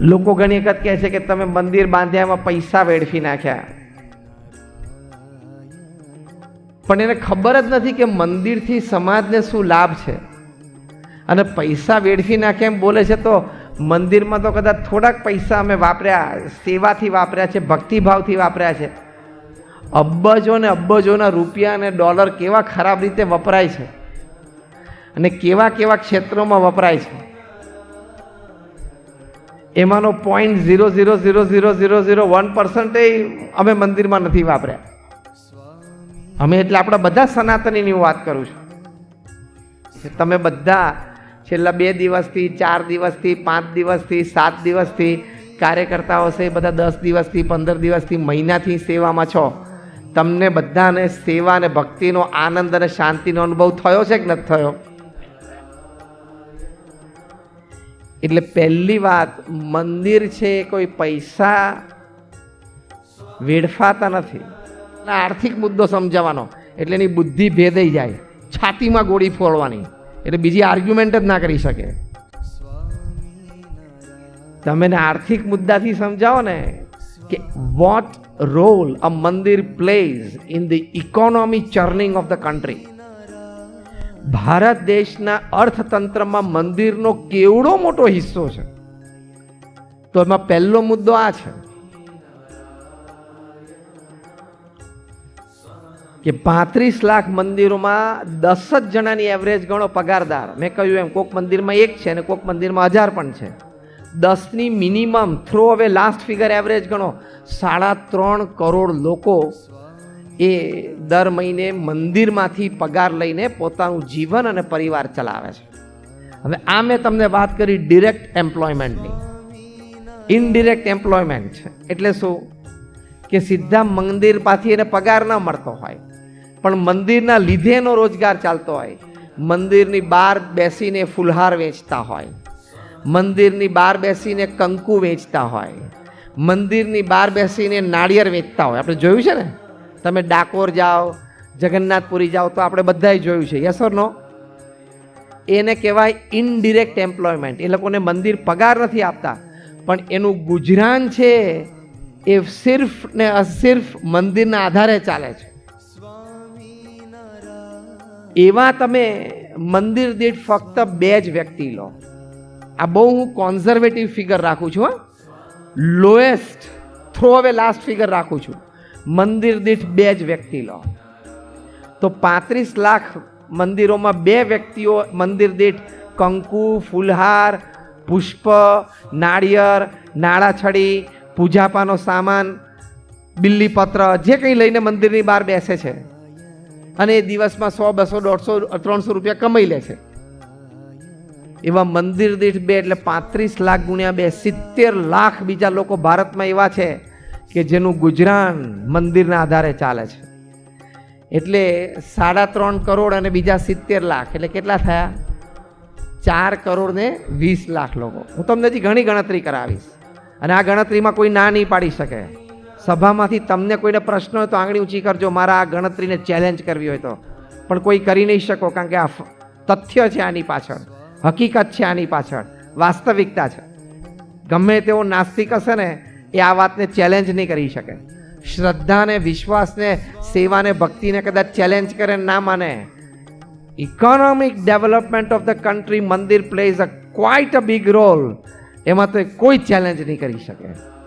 લોકો ઘણી વખત કહે છે કે તમે મંદિર બાંધ્યા એમાં પૈસા વેડફી નાખ્યા. પણ એને ખબર જ નથી કે મંદિરથી સમાજને શું લાભ છે. અને પૈસા વેડફી નાખ્યા એમ બોલે છે તો મંદિરમાં તો કદાચ થોડાક પૈસા અમે વાપર્યા, સેવાથી વાપર્યા છે, ભક્તિભાવથી વાપર્યા છે. અબજો ને અબજોના રૂપિયા અને ડોલર કેવા ખરાબ રીતે વપરાય છે. અને કેવા કેવા ક્ષેત્રોમાં વપરાય છે. એમાંનો point zero zero zero zero zero zero one પર્સન્ટે અમે મંદિરમાં નથી વાપર્યા. અમે એટલે આપણા બધા સનાતનીની હું વાત કરું છું. તમે બધા છેલ્લા બે દિવસથી, ચાર દિવસથી, પાંચ દિવસથી, સાત દિવસથી કાર્યકર્તાઓ છે બધા દસ દિવસથી, પંદર દિવસથી મહિનાથી સેવામાં છો. તમને બધાને સેવા અને ભક્તિનો આનંદ અને શાંતિનો અનુભવ થયો છે કે નથી થયો? એટલે પહેલી વાત, મંદિર છે કોઈ પૈસા વેડફાતા નથી. આર્થિક મુદ્દો સમજાવવાનો, એટલે એની બુદ્ધિ ભેદાઈ જાય. છાતીમાં ગોળી ફોડવાની, એટલે બીજી આર્ગ્યુમેન્ટ જ ના કરી શકે. તમે આર્થિક મુદ્દાથી સમજાવો ને કે what role a mandir plays in the economy churning of the country Bharat દેશના અર્થતંત્રમાં મંદિરનો કેવડો મોટો હિસ્સો છે? તો એમાં પહેલો મુદ્દો આ છે કે પાંત્રીસ લાખ મંદિરોમાં દસ જ જણાની એવરેજ ગણો પગારદાર. મેં કહ્યું એમ કોક મંદિરમાં એક છે અને કોક મંદિરમાં હજાર પણ છે. દસની મિનિમમ થ્રો હવે લાસ્ટ ફિગર એવરેજ ગણો સાડા ત્રણ કરોડ લોકો એ દર મહિને મંદિરમાંથી પગાર લઈને પોતાનું જીવન અને પરિવાર ચલાવે છે. હવે આ મેં તમને વાત કરી ડિરેક્ટ એમ્પ્લોયમેન્ટની ઇનડિરેક્ટ એમ્પ્લોયમેન્ટ છે. એટલે શું? કે સીધા મંદિર પાછી એને પગાર ન મળતો હોય. પણ મંદિરના લીધે એનો રોજગાર ચાલતો હોય. મંદિરની બહાર બેસીને ફુલહાર વેચતા હોય. મંદિરની બહાર બેસીને કંકુ વેચતા હોય. મંદિરની બહાર બેસીને નાળિયેર વેચતા હોય. આપણે જોયું છે ને? તમે ડાકોર જાઓ, જગન્નાથપુરી જાઓ તો આપણે બધાય જોયું છે. યસ ઓર નો એને કહેવાય ઇનડિરેક્ટ એમ્પ્લોયમેન્ટ એ લોકોને મંદિર પગાર નથી આપતા. પણ એનું ગુજરાન છે એ સિર્ફ ને અસિર્ફ મંદિરના આધારે ચાલે છે. એવા તમે મંદિર દીઠ ફક્ત બે જ વ્યક્તિ લો. આ બહુ હું કોન્ઝર્વેટિવ ફિગર રાખું છું લોએસ્ટ થ્રો હવે લાસ્ટ ફિગર રાખું છું. મંદિર દીઠ બે જ વ્યક્તિ લો. તો પાંત્રીસ લાખ મંદિરોમાં બે વ્યક્તિઓ મંદિર દીઠ કંકુ, ફૂલહાર, પુષ્પ, નાળિયેર, નાળાછડી, પૂજાપાનો સામાન બિલ્લીપત્ર જે કંઈ લઈને મંદિરની બહાર બેસે છે. અને એ દિવસમાં સો, બસો, દોઢસો, ત્રણસો રૂપિયા કમાઈ લે છે. એવા મંદિર દીઠ બે એટલે પાંત્રીસ લાખ ગુણ્યા બે સિત્તેર લાખ બીજા લોકો ભારતમાં એવા છે કે જેનું ગુજરાન મંદિરના આધારે ચાલે છે. એટલે સાડા ત્રણ કરોડ અને બીજા સિત્તેર લાખ, એટલે કેટલા થયા? ચાર કરોડ ને વીસ લાખ લોકો. હું તમને હજી ઘણી ગણતરી કરાવીશ. અને આ ગણતરીમાં કોઈ ના નહીં પાડી શકે. સભામાંથી તમને કોઈને પ્રશ્ન હોય તો આંગળી ઊંચી કરજો. મારા આ ગણતરીને ચેલેન્જ કરવી હોય તો. પણ કોઈ કરી નહીં શકો કારણ કે આ તથ્ય છે આની પાછળ. હકીકત છે આની પાછળ. વાસ્તવિકતા છે. ગમે તેવો નાસ્તિક હશે ને એ આ વાતને ચેલેન્જ નહીં કરી શકે. શ્રદ્ધાને, વિશ્વાસને, સેવાને, ભક્તિને કદાચ ચેલેન્જ કરે ના માને. Economic development of the country મંદિર plays a quite a big role એમાં તો કોઈ ચેલેન્જ નહીં કરી શકે.